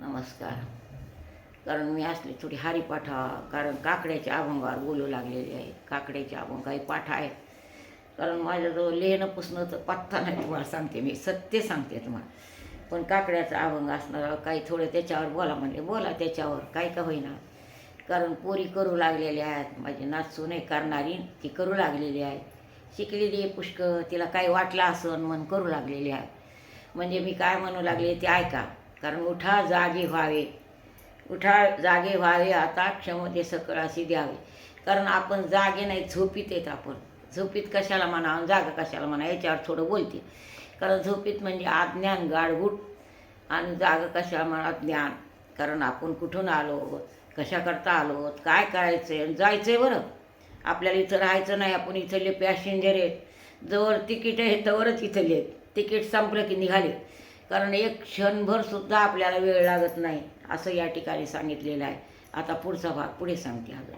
नमस्कार. कारण मी असली थोडी हरिपाठा कारण काकड्याच्या अभंगावर बोलू लागलेले आहे. काकड्याचे अभंग काही पाठ आहेत. कारण माझ्याजवळ लिहिणं पुसणं तर पत्ता नाही तुम्हाला सांगते मी. सत्य सांगते तुम्हाला. पण काकड्याचा अभंग असणारा काही थोडं त्याच्यावर बोला म्हणले. बोला त्याच्यावर काय का होईना. कारण पोरी करू लागलेल्या आहेत. माझी नाचू नाही करणारी ती करू लागलेली आहे. शिकलेली आहे पुष्कळ. तिला काही वाटलं असं म्हणून करू लागलेली आहे. म्हणजे मी काय म्हणू लागले ते ऐका. कारण उठा जागे व्हावे. उठा जागे व्हावे आता क्षमते सकळ अशी द्यावे. कारण आपण जागे नाही झोपीत येत आपण. झोपीत कशाला म्हणा आणि जागा कशाला म्हणा याच्यावर थोडं बोलते. कारण झोपीत म्हणजे अज्ञान गाडगूट आणि जागा कशाला म्हणा ज्ञान. कारण आपण कुठून आलो? कशाकरता आलो? काय करायचं आहे जायचं आहे बरं. आपल्याला इथं राहायचं नाही आपण इथले पॅसेंजर आहेत. जवळ तिकीट आहे तवरच इथले तिकीट संपलं की निघाले. कारण एक क्षणभरसुद्धा आपल्याला वेळ लागत नाही असं या ठिकाणी सांगितलेलं आहे. आता पुढचा भाग पुढे सांगते अजून